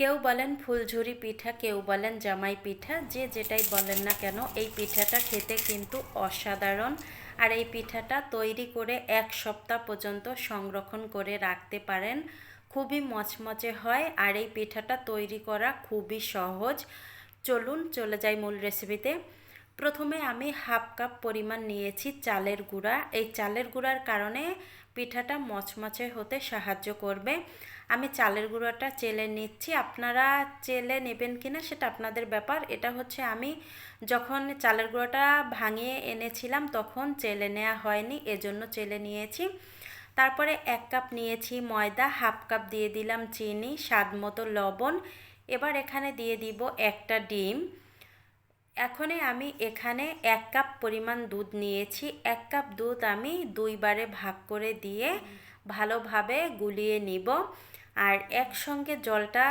কেউ বলেন ফুলঝুরি পিঠা, কেউ বলেন জামাই পিঠা, যে যেটাই বলেন না কেন, এই পিঠাটা খেতে কিন্তু অসাধারণ। আর এই পিঠাটা তৈরি করে এক সপ্তাহ পর্যন্ত সংরক্ষণ করে রাখতে পারেন। খুবই মচমচে হয় আর এই পিঠাটা তৈরি করা খুবই সহজ। চলুন চলে যাই মূল রেসিপিতে প্রথমে আমি হাফ কাপ পরিমাণ নিয়েছি চালের গুঁড়া। এই চালের গুঁড়ার কারণে পিঠাটা মচমচে হতে সাহায্য করবে। আমি চালের গুঁড়োটা চেলে নিচ্ছি। আপনারা চেলে নেবেন কি না সেটা আপনাদের ব্যাপার। এটা হচ্ছে আমি যখন চালের গুঁড়োটা ভাঙিয়ে এনেছিলাম তখন চেলে নেওয়া হয়নি, এজন্য চেলে নিয়েছি। তারপরে এক কাপ নিয়েছি ময়দা, হাফ কাপ দিয়ে দিলাম চিনি, স্বাদ মতো লবণ। এবার এখানে দিয়ে দিব একটা ডিম। এখনে আমি এখানে এক কাপ পরিমাণ দুধ নিয়েছি। এক কাপ দুধ আমি দুইবারে ভাগ করে দিয়ে ভালোভাবে গুলিয়ে নিব। আর একসঙ্গে জলটা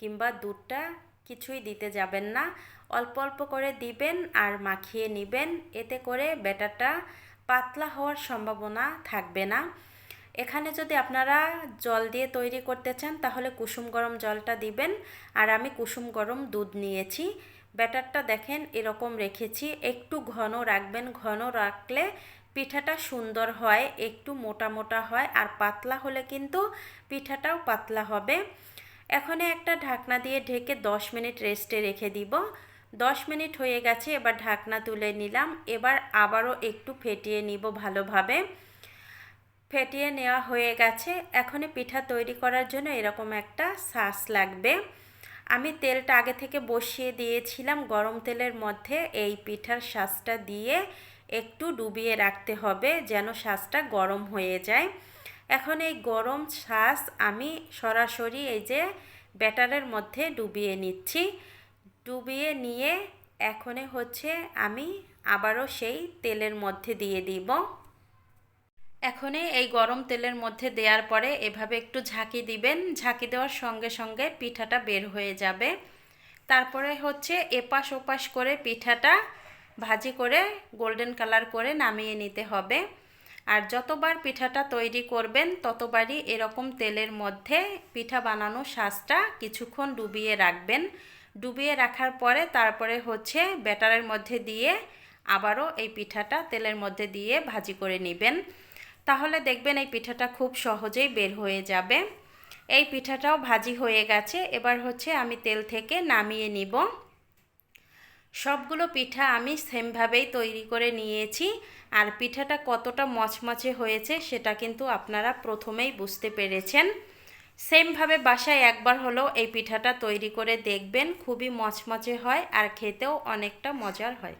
কিংবা দুধটা কিছুই দিতে যাবেন না। অল্প অল্প করে দিবেন আর মাখিয়ে নেবেন। এতে করে ব্যাটারটা পাতলা হওয়ার সম্ভাবনা থাকবে না। এখানে যদি আপনারা জল দিয়ে তৈরি করতে চান, তাহলে কুসুম গরম জলটা দিবেন। আর আমি কুসুম গরম দুধ নিয়েছি। ব্যাটারটা দেখেন এরকম রেখেছি। একটু ঘন রাখবেন। ঘন রাখলে পিঠাটা সুন্দর হয়, একটু মোটা মোটা হয় আর পাতলা হলে কিন্তু পিঠাটাও পাতলা হবে। এখন একটা ঢাকনা দিয়ে ঢেকে 10 মিনিট রেস্টে রেখে দিব। 10 মিনিট হয়ে গেছে, এবার ঢাকনা তুলে নিলাম। এবার আবারও একটু ফেটিয়ে নিব ভালোভাবে। ফেটিয়ে নেওয়া হয়ে গেছে। এখনই পিঠা তৈরি করার জন্য এরকম একটা শাঁস লাগবে। আমি তেলটা আগে থেকে বসিয়ে দিয়েছিলাম গরম তেলের মধ্যে এই পিঠার শাঁসটা দিয়ে একটু ডুবিয়ে রাখতে হবে যেন শাঁসটা গরম হয়ে যায়। এখন এই গরম শাঁস আমি সরাসরি এই যে ব্যাটারের মধ্যে ডুবিয়ে নিচ্ছি। ডুবিয়ে নিয়ে এখনে হচ্ছে আমি আবারও সেই তেলের মধ্যে দিয়ে দিব। এখনই এই গরম তেলের মধ্যে দেওয়ার পরে এভাবে একটু ঝাঁকি দিবেন। ঝাঁকি দেওয়ার সঙ্গে সঙ্গে পিঠাটা বের হয়ে যাবে। তারপরে হচ্ছে এপাশ ওপাশ করে পিঠাটা ভাজি করে গোল্ডেন কালার করে নামিয়ে নিতে হবে। আর যতবার পিঠাটা তৈরি করবেন, ততবারই এরকম তেলের মধ্যে পিঠা বানানো শাঁসটা কিছুক্ষণ ডুবিয়ে রাখবেন। ডুবিয়ে রাখার পরে তারপরে হচ্ছে ব্যাটারের মধ্যে দিয়ে আবারও এই পিঠাটা তেলের মধ্যে দিয়ে ভাজি করে নেবেন। তাহলে দেখবেন এই পিঠাটা খুব সহজেই বের হয়ে যাবে। এই পিঠাটাও ভাজি হয়ে গেছে। এবার হচ্ছে আমি তেল থেকে নামিয়ে নিব। সবগুলো পিঠা আমি সেমভাবেই তৈরি করে নিয়েছি। আর পিঠাটা কতটা মচমচে হয়েছে সেটা কিন্তু আপনারা প্রথমেই বুঝতে পেরেছেন। সেমভাবে বাসায় একবার হলেও এই পিঠাটা তৈরি করে দেখবেন। খুবই মচমচে হয় আর খেতেও অনেকটা মজার হয়।